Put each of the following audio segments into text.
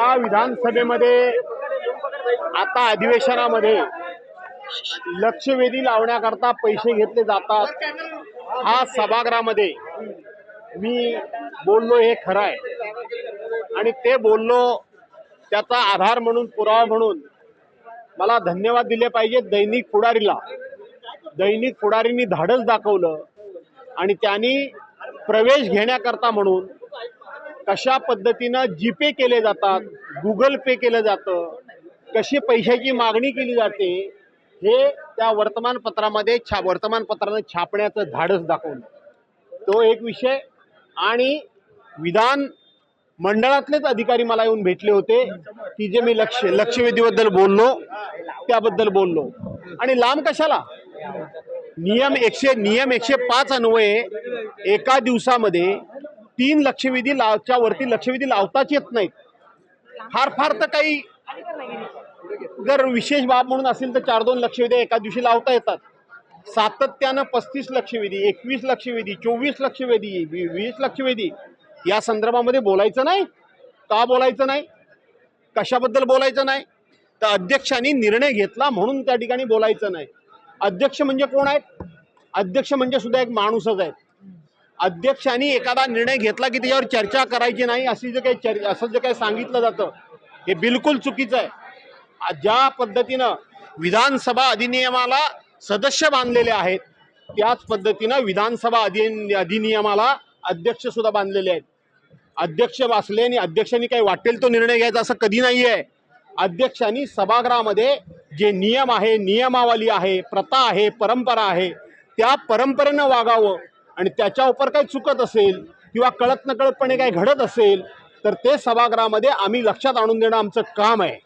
या विधानसभेमध्ये आता अधिवेशनामध्ये लक्षवेधी लावण्याकरता पैसे घेतले जातात. हा सभागृहामध्ये मी बोललो हे खरं आहे. आणि ते बोललो त्याचा आधार म्हणून पुरावा म्हणून मला धन्यवाद दिले पाहिजे दैनिक पुढारीला. दैनिक पुढारींनी धाडस दाखवलं आणि त्यांनी प्रवेश घेण्याकरता म्हणून कशा पद्धतीनं जीपे केले जातात गुगल पे केलं जातं कशी पैशाची मागणी केली जाते हे त्या वर्तमानपत्रामध्ये छा वर्तमानपत्रानं छापण्याचं धाडस दाखवलं. तो एक विषय. आणि विधान मंडळातलेच अधिकारी मला येऊन भेटले होते की जे मी लक्ष लक्षवेधीबद्दल बोललो त्याबद्दल बोललो. आणि लांब कशाला? नियम एकशे नियम एकशे पाच अन्वये एका दिवसामध्ये तीन लक्षवेधी लावच्या वरती लक्षवेधी लावताच येत नाहीत. फार फार तर काही जर विशेष बाब म्हणून असेल तर चार दोन लक्षवेधी एका दिवशी लावता येतात. सातत्यानं पस्तीस लक्षवेधी एकवीस लक्षवेधी चोवीस लक्षवेधी वी- वीस लक्षवेधी या संदर्भामध्ये बोलायचं नाही. का बोलायचं नाही? कशाबद्दल बोलायचं नाही? तर अध्यक्षांनी निर्णय घेतला म्हणून त्या ठिकाणी बोलायचं नाही. अध्यक्ष म्हणजे कोण आहेत? अध्यक्ष म्हणजे सुद्धा एक माणूसच आहे अध्यक्षांनी एखादा निर्णय घेतला की त्याच्यावर चर्चा करायची नाही अशी जे काही चर असं जे काही सांगितलं जातं हे बिलकुल चुकीचं आहे. ज्या पद्धतीनं विधानसभा अधिनियमाला सदस्य बांधलेले आहेत त्याच पद्धतीनं विधानसभा अधि अधिनियमाला अध्यक्ष सुद्धा बांधलेले आहेत. अध्यक्ष वाचले आणि अध्यक्षांनी काही वाटेल तो निर्णय घ्यायचा असं कधी नाही आहे अध्यक्षांनी सभागृहामध्ये जे नियम आहे नियमावली आहे प्रथा आहे परंपरा आहे त्या परंपरेनं वागावं. आणि त्याच्या उपर काही चुकत असेल किंवा कळत नकळतपणे काही घडत असेल तर ते सभागृहामध्ये आम्ही लक्षात आणून देणं आमचं काम आहे.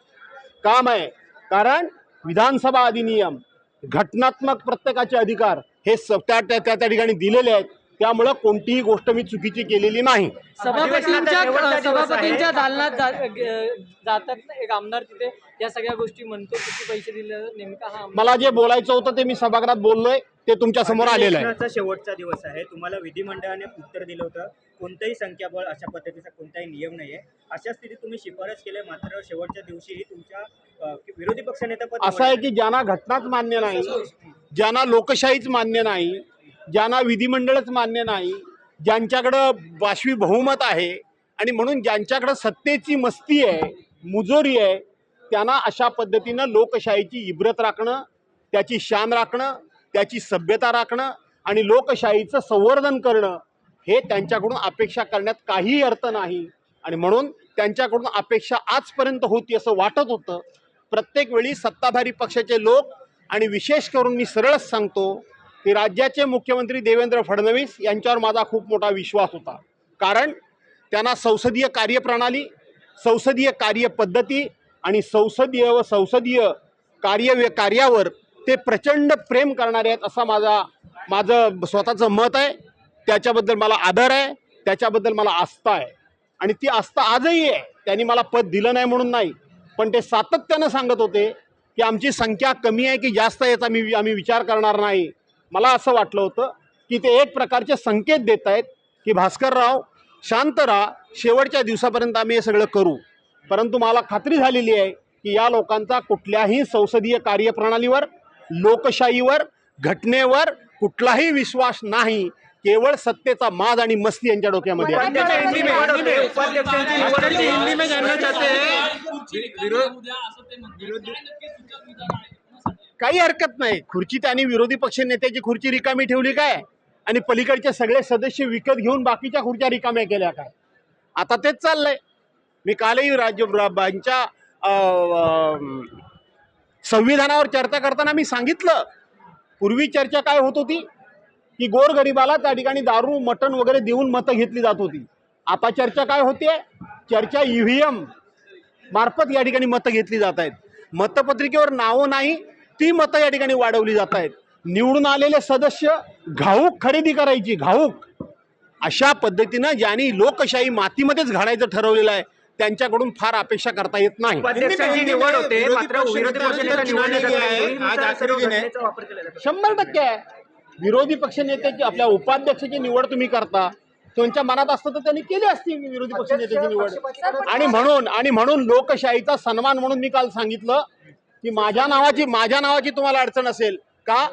काम आहे. कारण विधानसभा अधिनियम घटनात्मक प्रत्येकाचे अधिकार हे स त्या त्या त्या त्या ठिकाणी दिलेले आहेत. त्यामुळं कोणतीही गोष्ट मी चुकीची केलेली नाही. सभापतींच्या. सभापतींच्या दालनात जातात एक आमदार तिथे या सगळ्या गोष्टी म्हणतो किती पैसे दिले नेमका हा मला जे बोलायचं होतं ते मी सभागृहात बोललोय ते तुमच्यासमोर आलेलं आहे. शेवटचा दिवस आहे. तुम्हाला विधिमंडळाने उत्तर दिलं होतं कोणतंही संख्याबळ अशा पद्धतीचा कोणताही नियम नाहीये. अशा स्थितीत तुम्ही शिफारस केली मात्र शेवटच्या दिवशीही तुमच्या विरोधी पक्षनेतेपद असं आहे की ज्यांना घटनाच मान्य नाही ज्यांना लोकशाहीच मान्य नाही ज्यांना विधिमंडळच मान्य नाही ज्यांच्याकडं वाशवी बहुमत आहे आणि म्हणून ज्यांच्याकडं सत्तेची मस्ती आहे मुजोरी आहे त्यांना अशा पद्धतीनं लोकशाहीची इब्रत राखणं त्याची शान राखणं त्याची सभ्यता राखणं आणि लोकशाहीचं संवर्धन करणं हे त्यांच्याकडून अपेक्षा करण्यात काहीही अर्थ नाही. आणि म्हणून त्यांच्याकडून अपेक्षा आजपर्यंत होती असं वाटत होतं. प्रत्येक वेळी सत्ताधारी पक्षाचे लोक आणि विशेष करून मी सरळच सांगतो की राज्याचे मुख्यमंत्री देवेंद्र फडणवीस यांच्यावर माझा खूप मोठा विश्वास होता. कारण त्यांना संसदीय कार्यप्रणाली संसदीय कार्यपद्धती आणि संसदीय व संसदीय कार्य कार्यावर ते प्रचंड प्रेम करणारे आहेत असा माझा माझं स्वतःचं मत आहे. त्याच्याबद्दल मला आदर आहे. त्याच्याबद्दल मला आस्था आहे. आणि ती आस्था आजही आहे. त्यांनी मला पद दिलं नाही म्हणून नाही. पण ते सातत्यानं सांगत होते की आमची संख्या कमी आहे की जास्त याचा मी आम्ही विचार करणार नाही. मला असं वाटलं होतं की ते एक प्रकारचे संकेत देत आहेत की भास्करराव शांत राहा शेवटच्या दिवसापर्यंत आम्ही हे सगळं करू. परंतु मला खात्री झालेली आहे की या लोकांचा कुठल्याही संसदीय कार्यप्रणालीवर लोकशाहीवर घटनेवर कुठलाही विश्वास नाही. केवळ सत्तेचा माज आणि मस्ती यांच्या डोक्यामध्ये आहे. काही हरकत नाही. खुर्ची त्यांनी विरोधी पक्ष नेत्याची खुर्ची रिकामी ठेवली काय? आणि पलीकडचे सगळे सदस्य विकत घेऊन बाकीच्या खुर्च्या रिकाम्या केल्या काय? आता तेच चाललंय. मी कालही राज्यबांच्या संविधानावर चर्चा करताना मी सांगितलं. पूर्वी चर्चा काय होत होती? की गोरगरिबाला त्या ठिकाणी दारू मटण वगैरे देऊन मतं घेतली जात होती. आता चर्चा काय होते चर्चा ईव्हीएम मार्फत या ठिकाणी मतं घेतली जात आहेत. मतपत्रिकेवर नावं नाही ती मतं या ठिकाणी वाढवली जात आहेत. निवडून आलेले सदस्य घाऊक खरेदी करायची घाऊक. अशा पद्धतीनं ज्यांनी लोकशाही मातीमध्येच घालायचं ठरवलेलं आहे त्यांच्याकडून फार अपेक्षा करता येत नाही. शंभर टक्के आहे. विरोधी पक्षनेत्याची आपल्या उपाध्यक्षाची निवड तुम्ही करता. त्यांच्या मनात असतं तर त्यांनी केली असती विरोधी पक्ष नेत्याची निवड. आणि म्हणून आणि म्हणून लोकशाहीचा सन्मान म्हणून मी काल सांगितलं की माझ्या नावाची माझ्या नावाची तुम्हाला अडचण असेल का?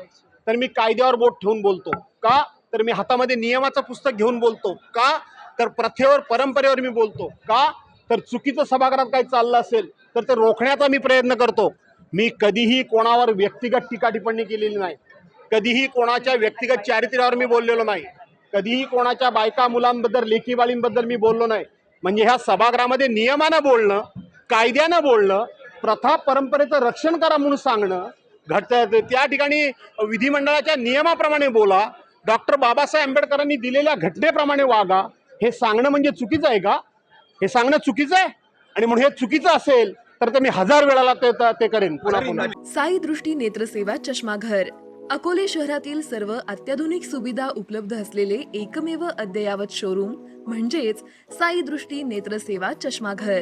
तर मी कायद्यावर बोट ठेवून बोलतो. का? तर मी हातामध्ये नियमाचं पुस्तक घेऊन बोलतो. का? तर प्रथेवर परंपरेवर मी बोलतो. का? तर चुकीचं सभागृहात काही चाललं असेल तर ते रोखण्याचा मी प्रयत्न करतो. मी कधीही कोणावर व्यक्तिगत टीका टिप्पणी केलेली नाही. कधीही कोणाच्या व्यक्तिगत चारित्र्यावर मी बोललेलो नाही. कधीही कोणाच्या बायका मुलांबद्दल लेखीवाळींबद्दल मी बोललो नाही. म्हणजे ह्या सभागृहामध्ये नियमानं बोलणं कायद्यानं बोलणं प्रथा परंपरेचं रक्षण करा म्हणून सांगणं घट त्या ठिकाणी विधिमंडळाच्या नियमाप्रमाणे बोला. डॉक्टर बाबासाहेब आंबेडकरांनी दिलेल्या घटनेप्रमाणे वागा. हे सांगणं म्हणजे चुकीचं आहे का? हे सांगणं चुकीचं आहे? आणि म्हणून हे चुकीचं असेल तर ते मी हजार वेळाला ते ते करेन. पुन्हा पुन्हा. साई दृष्टी नेत्रसेवा चष्माघर. अकोले शहरातील सर्व अत्याधुनिक सुविधा उपलब्ध असलेले एकमेव अद्ययावत शोरूम म्हणजेच साई दृष्टी नेत्रसेवा चष्माघर.